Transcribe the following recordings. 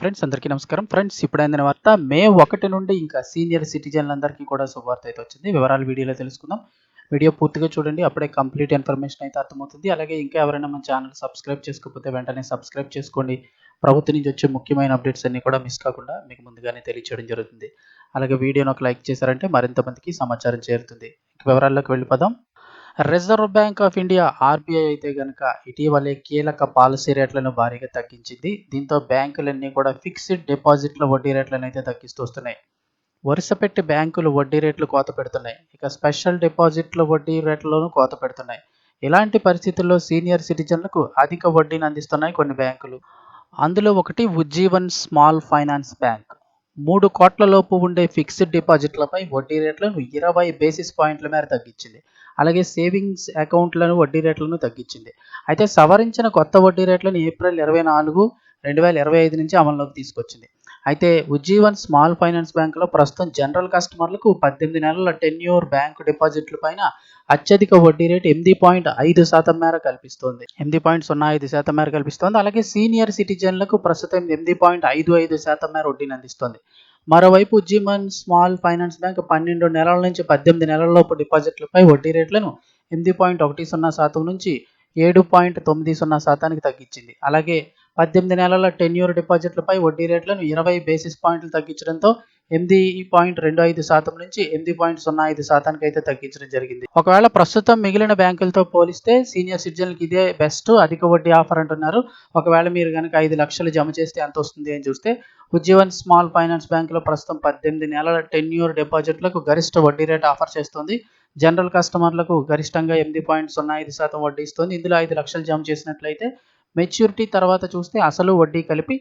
Friends అందరికీ నమస్కారం. Friends ఇప్పుడు అందిన వార్త మే ఒకటి నుండి ఇంకా సీనియర్ సిటిజన్లందరికీ కూడా శుభవార్త అయితే వచ్చింది. వివరాలు వీడియోలో తెలుసుకుందాం. వీడియో పూర్తిగా చూడండి. అప్పుడే కంప్లీట్ ఇన్ఫర్మేషన్ అయితే అర్థమవుతుంది. అలాగే ఇంకా ఎవరైనా మన ఛానల్ సబ్స్క్రైబ్ చేసుకోకపోతే వెంటనే సబ్స్క్రైబ్ చేసుకోండి. ప్రభుత్వం నుంచి వచ్చే ముఖ్యమైన అప్డేట్స్ అన్ని కూడా మిస్ కాకుండా మీకు ముందుగానే తెలియచేయడం జరుగుతుంది. అలాగే వీడియోను ఒక లైక్ చేశారంటే మరింత మందికి సమాచారం చేరుతుంది. వివరాల్లోకి వెళ్ళిపోదాం. Reserve bank of India RBI అయితే కనుక ఇటీవలే కీలక పాలసీ రేట్లను భారీగా తగ్గించింది. దీంతో బ్యాంకులన్నీ కూడా ఫిక్స్డ్ డిపాజిట్ల వడ్డీ రేట్లను అయితే తగ్గిస్తూ వస్తున్నాయి. వరుస పెట్టి బ్యాంకులు వడ్డీ రేట్లు కోత పెడుతున్నాయి. ఇక స్పెషల్ డిపాజిట్ల వడ్డీ రేట్లను కోత పెడుతున్నాయి. ఇలాంటి పరిస్థితుల్లో సీనియర్ సిటిజన్లకు అధిక వడ్డీని అందిస్తున్నాయి కొన్ని బ్యాంకులు. అందులో ఒకటి ఉజ్జీవన్ స్మాల్ ఫైనాన్స్ బ్యాంక్. మూడు కోట్ల లోపు ఉండే ఫిక్స్డ్ డిపాజిట్లపై వడ్డీ రేట్లను ఇరవై బేసిస్ పాయింట్ల మేర తగ్గించింది. అలాగే సేవింగ్స్ అకౌంట్లను వడ్డీ రేట్లను తగ్గించింది. అయితే సవరించిన కొత్త వడ్డీ రేట్లను ఏప్రిల్ ఇరవై నాలుగు రెండు వేల ఇరవై ఐదు నుంచి అమల్లోకి తీసుకొచ్చింది. అయితే ఉజ్జీవన్ స్మాల్ ఫైనాన్స్ బ్యాంకులో ప్రస్తుతం జనరల్ కస్టమర్లకు పద్దెనిమిది నెలల టెన్యూర్ బ్యాంకు డిపాజిట్ల పైన అత్యధిక వడ్డీ రేటు ఎనిమిది పాయింట్ ఐదు శాతం మేర కల్పిస్తోంది. ఎనిమిది పాయింట్ సున్నా ఐదు శాతం మేర కల్పిస్తోంది. అలాగే సీనియర్ సిటిజన్లకు ప్రస్తుతం ఎనిమిది పాయింట్ ఐదు ఐదు శాతం మేర వడ్డీని అందిస్తోంది. మరోవైపు ఉజ్జీవన్ స్మాల్ ఫైనాన్స్ బ్యాంక్ పన్నెండు నెలల నుంచి పద్దెనిమిది నెలలలోపు డిపాజిట్లపై వడ్డీ రేట్లను ఎనిమిది పాయింట్ ఒకటి సున్నా శాతం నుంచి ఏడు పాయింట్ తొమ్మిది సున్నా శాతానికి తగ్గించింది. అలాగే పద్దెనిమిది నెలల టెన్యూర్ డిపాజిట్లపై వడ్డీ రేట్లను ఇరవై బేసిస్ పాయింట్లు తగ్గించడంతో ఎనిమిది పాయింట్ రెండు ఐదు శాతం నుంచి ఎనిమిది పాయింట్ సున్నా ఐదు శాతానికి అయితే తగ్గించడం జరిగింది. ఒకవేళ ప్రస్తుతం మిగిలిన బ్యాంకులతో పోలిస్తే సీనియర్ సిటిజన్కి ఇదే బెస్ట్ అధిక వడ్డీ ఆఫర్ అంటున్నారు. ఒకవేళ మీరు కనుక ఐదు లక్షలు జమ చేస్తే ఎంత వస్తుంది అని చూస్తే ఉజ్జీవన్ స్మాల్ ఫైనాన్స్ బ్యాంకులో ప్రస్తుతం పద్దెనిమిది నెలల టెన్యూర్ డిపాజిట్లకు గరిష్ట వడ్డీ రేట్ ఆఫర్ చేస్తుంది. జనరల్ కస్టమర్లకు గరిష్టంగా ఎనిమిది పాయింట్ సున్నా ఐదు శాతం వడ్డీ ఇస్తుంది. ఇందులో ఐదు లక్షలు జమ చేసినట్లయితే మెచ్యూరిటీ తర్వాత చూస్తే అసలు వడ్డీ కలిపి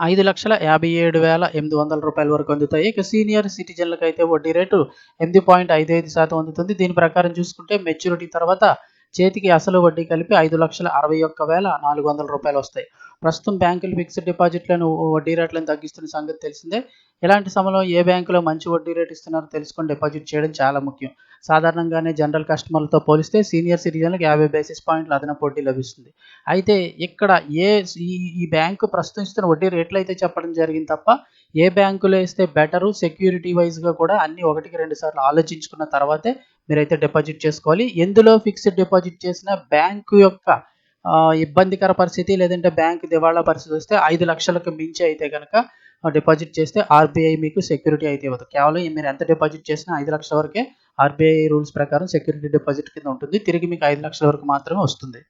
ఐదు లక్షల యాభై ఏడు వేల ఎనిమిది వందల రూపాయల వరకు అందుతాయి. ఇక సీనియర్ సిటిజన్లకు అయితే వడ్డీ రేటు ఎనిమిది పాయింట్ ఐదు ఐదు శాతం అందుతుంది. దీని ప్రకారం చూసుకుంటే మెచ్యూరిటీ తర్వాత చేతికి అసలు వడ్డీ కలిపి ఐదు లక్షల అరవై ఒక్క వేల నాలుగు వందల రూపాయలు వస్తాయి. ప్రస్తుతం బ్యాంకులు ఫిక్స్డ్ డిపాజిట్లను వడ్డీ రేట్లను తగ్గిస్తున్న సంగతి తెలిసిందే. ఇలాంటి సమయంలో ఏ బ్యాంకులో మంచి వడ్డీ రేట్ ఇస్తున్నారో తెలుసుకొని డిపాజిట్ చేయడం చాలా ముఖ్యం. సాధారణంగానే జనరల్ కస్టమర్లతో పోలిస్తే సీనియర్ సిటిజన్లకు యాభై బేసిస్ పాయింట్లు అదనపు వడ్డీ లభిస్తుంది. అయితే ఇక్కడ ఏ ఈ ఈ బ్యాంకు ప్రస్తుతం ఇస్తున్న వడ్డీ రేట్లు అయితే చెప్పడం జరిగింది తప్ప ఏ బ్యాంకులో వేస్తే బెటరు? సెక్యూరిటీ వైజ్గా కూడా అన్ని ఒకటికి రెండు సార్లు ఆలోచించుకున్న తర్వాతే మీరైతే డిపాజిట్ చేసుకోవాలి. ఎందులో ఫిక్స్డ్ డిపాజిట్ చేసిన బ్యాంకు యొక్క ఇబ్బందికర పరిస్థితి లేదంటే బ్యాంక్ దివాళా పరిస్థితి వస్తే ఐదు లక్షలకు మించి అయితే కనుక డిపాజిట్ చేస్తే ఆర్బీఐ మీకు సెక్యూరిటీ అయితే ఇవ్వదు. కేవలం మీరు ఎంత డిపాజిట్ చేసినా ఐదు లక్షల వరకే ఆర్బీఐ రూల్స్ ప్రకారం సెక్యూరిటీ డిపాజిట్ కింద ఉంటుంది. తిరిగి మీకు ఐదు లక్షల వరకు మాత్రమే వస్తుంది.